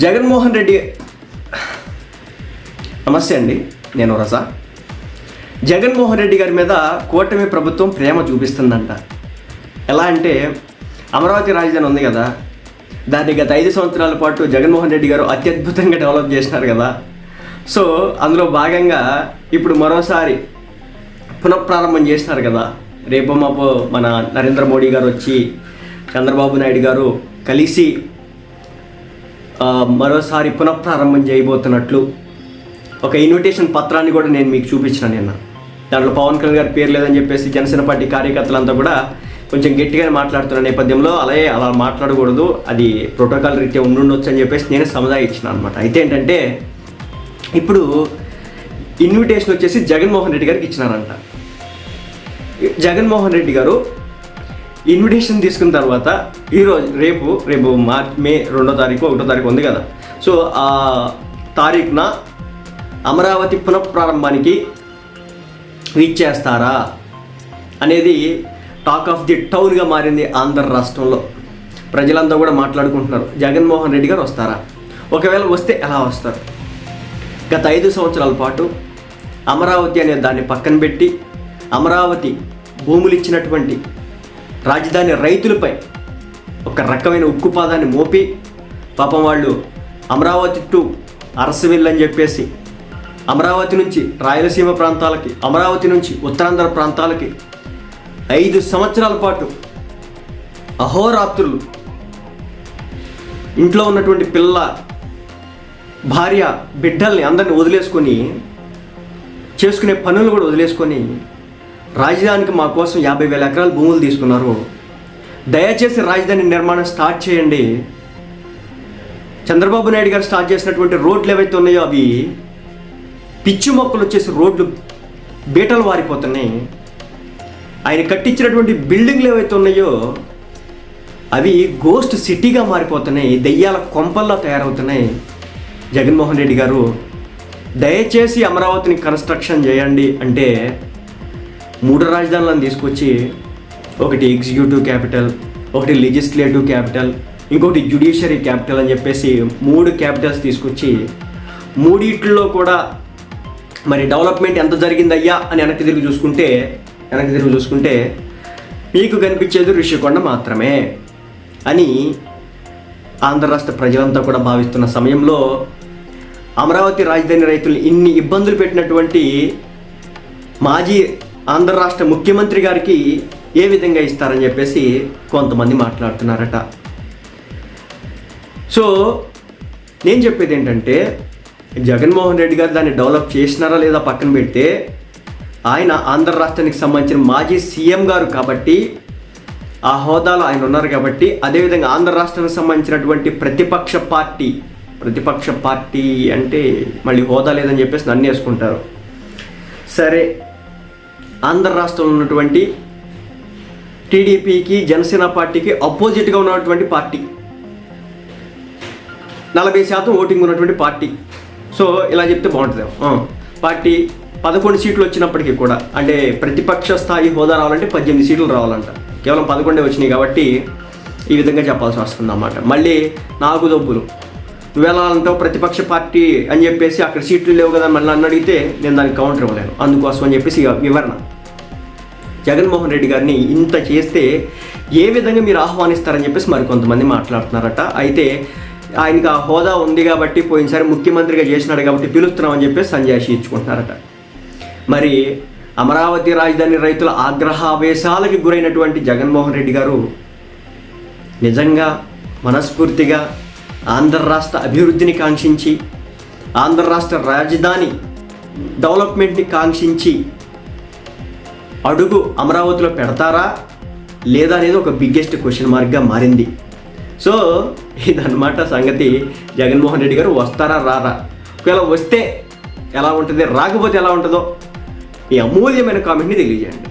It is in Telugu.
జగన్మోహన్ రెడ్డి నమస్తే అండి నేను రజా. జగన్మోహన్ రెడ్డి గారి మీద కూటమి ప్రభుత్వం ప్రేమ చూపిస్తుందంట. ఎలా అంటే అమరావతి రాజధాని ఉంది కదా. దాన్ని గత ఐదు సంవత్సరాల పాటు జగన్మోహన్ రెడ్డి గారు అత్యద్భుతంగా డెవలప్ చేసినారు కదా. సో అందులో భాగంగా ఇప్పుడు మరోసారి పునఃప్రారంభం చేసినారు కదా. రేపు మాపు మన నరేంద్ర మోడీ గారు వచ్చి చంద్రబాబు నాయుడు గారు కలిసి మరోసారి పునఃప్రారంభం చేయబోతున్నట్లు ఒక ఇన్విటేషన్ పత్రాన్ని కూడా నేను మీకు చూపించిన నిన్న. దాంట్లో పవన్ కళ్యాణ్ గారి పేరు లేదని చెప్పేసి జనసేన పార్టీ కార్యకర్తలంతా కూడా కొంచెం గట్టిగానే మాట్లాడుతున్న నేపథ్యంలో అలాగే అలా మాట్లాడకూడదు అది ప్రోటోకాల్ రీత్యా ఉండుండొచ్చు అని చెప్పేసి నేను సముదాయం ఇచ్చిన అనమాట అయితే ఏంటంటే ఇప్పుడు ఇన్విటేషన్ వచ్చేసి జగన్మోహన్ రెడ్డి గారికి ఇచ్చినారంట. జగన్మోహన్ రెడ్డి గారు ఇన్విటేషన్ తీసుకున్న తర్వాత ఈరోజు రేపు రేపు మార్చ్ మే రెండో తారీఖు ఒకటో తారీఖు ఉంది కదా. సో ఆ తారీఖున అమరావతి పునఃప్రారంభానికి ఇచ్చేస్తారా అనేది టాక్ ఆఫ్ ది టౌన్గా మారింది ఆంధ్ర రాష్ట్రంలో. ప్రజలంతా కూడా మాట్లాడుకుంటున్నారు. జగన్మోహన్ రెడ్డి గారు వస్తారా? ఒకవేళ వస్తే ఎలా వస్తారు? గత ఐదు సంవత్సరాల పాటు అమరావతి అనే దాన్ని పక్కన పెట్టి అమరావతి భూములు ఇచ్చినటువంటి రాజధాని రైతులపై ఒక రకమైన ఉక్కుపాదాన్ని మోపి పాపం వాళ్ళు అమరావతి టు అరసవిల్ అని చెప్పేసి అమరావతి నుంచి రాయలసీమ ప్రాంతాలకి అమరావతి నుంచి ఉత్తరాంధ్ర ప్రాంతాలకి ఐదు సంవత్సరాల పాటు అహోరాత్రులు ఇంట్లో ఉన్నటువంటి పిల్ల భార్య బిడ్డల్ని అందరిని వదిలేసుకొని చేసుకునే పనులు కూడా వదిలేసుకొని రాజధానికి మా కోసం యాభై వేల ఎకరాల భూములు తీసుకున్నారు. దయచేసి రాజధాని నిర్మాణం స్టార్ట్ చేయండి. చంద్రబాబు నాయుడు గారు స్టార్ట్ చేసినటువంటి రోడ్లు ఏవైతే ఉన్నాయో అవి పిచ్చి మొక్కలు వచ్చేసి రోడ్లు బీటలు వారిపోతున్నాయి. ఆయన కట్టించినటువంటి బిల్డింగ్లు ఏవైతే ఉన్నాయో అవి గోస్ట్ సిటీగా మారిపోతున్నాయి. దెయ్యాల కొంపల్లా తయారవుతున్నాయి. జగన్మోహన్ రెడ్డి గారు దయచేసి అమరావతిని కన్స్ట్రక్షన్ చేయండి అంటే మూడు రాజధానులను తీసుకొచ్చి ఒకటి ఎగ్జిక్యూటివ్ క్యాపిటల్ ఒకటి లెజిస్లేటివ్ క్యాపిటల్ ఇంకొకటి జ్యుడిషియరీ క్యాపిటల్ అని చెప్పేసి మూడు క్యాపిటల్స్ తీసుకొచ్చి మూడిట్లో కూడా మరి డెవలప్మెంట్ ఎంత జరిగిందయ్యా అని వెనక్కి తిరిగి చూసుకుంటే వెనక్కి తిరిగి చూసుకుంటే మీకు కనిపించేది ఋషికొండ మాత్రమే అని ఆంధ్ర రాష్ట్ర ప్రజలంతా కూడా భావిస్తున్న సమయంలో అమరావతి రాజధాని రైతులు ఇన్ని ఇబ్బందులు పెట్టినటువంటి మాజీ ఆంధ్ర రాష్ట్ర ముఖ్యమంత్రి గారికి ఏ విధంగా ఇస్తారని చెప్పేసి కొంతమంది మాట్లాడుతున్నారట. సో నేను చెప్పేది ఏంటంటే జగన్మోహన్ రెడ్డి గారు దాన్ని డెవలప్ చేసినారా లేదా పక్కన పెడితే ఆయన ఆంధ్ర రాష్ట్రానికి సంబంధించిన మాజీ సీఎం గారు కాబట్టి ఆ హోదాలో ఆయన ఉన్నారు కాబట్టి అదేవిధంగా ఆంధ్ర రాష్ట్రానికి సంబంధించినటువంటి ప్రతిపక్ష పార్టీ ప్రతిపక్ష పార్టీ అంటే మళ్ళీ హోదా లేదని చెప్పేసి నన్ను వేసుకుంటారు. సరే ఆంధ్ర రాష్ట్రంలో ఉన్నటువంటి టీడీపీకి జనసేన పార్టీకి అపోజిట్గా ఉన్నటువంటి పార్టీ. నలభై శాతం ఓటింగ్ ఉన్నటువంటి పార్టీ. సో ఇలా చెప్తే బాగుంటుంది పార్టీ పదకొండు సీట్లు వచ్చినప్పటికీ కూడా అంటే ప్రతిపక్ష స్థాయి హోదా రావాలంటే పద్దెనిమిది సీట్లు రావాలంట. కేవలం పదకొండే వచ్చినాయి కాబట్టి ఈ విధంగా చెప్పాల్సి వస్తుంది అన్నమాట మళ్ళీ నాలుగు దొబ్బులు నువ్వు ఎలా అంటావు ప్రతిపక్ష పార్టీ అని చెప్పేసి అక్కడ సీట్లు లేవు కదా మళ్ళీ నన్ను అడిగితే నేను దానికి కౌంటర్ ఇవ్వలేను. అందుకోసం అని చెప్పేసి వివరణ. జగన్మోహన్ రెడ్డి గారిని ఇంత చేస్తే ఏ విధంగా మీరు ఆహ్వానిస్తారని చెప్పేసి మరి కొంతమంది మాట్లాడుతున్నారట. అయితే ఆయనకి ఆ హోదా ఉంది కాబట్టి పోయినసారి ముఖ్యమంత్రిగా చేసినాడు కాబట్టి పిలుస్తున్నామని చెప్పేసి సంజయ్ ఇచ్చుకుంటున్నారట. మరి అమరావతి రాజధాని రైతుల ఆగ్రహావేశాలకి గురైనటువంటి జగన్మోహన్ రెడ్డి గారు నిజంగా మనస్ఫూర్తిగా ఆంధ్ర రాష్ట్ర అభివృద్ధిని కాంక్షించి ఆంధ్ర రాష్ట్ర రాజధాని డెవలప్మెంట్ని కాంక్షించి అడుగు అమరావతిలో పెడతారా? లేదా అనేది ఒక బిగ్గెస్ట్ క్వశ్చన్ మార్క్గా మారింది. సో ఇదన్నమాట సంగతి జగన్మోహన్ రెడ్డి గారు వస్తారా రారా? ఒకవేళ వస్తే ఎలా ఉంటుంది? రాకపోతే ఎలా ఉంటుందో ఈ అమూల్యమైన కామెంట్ని తెలియజేయండి.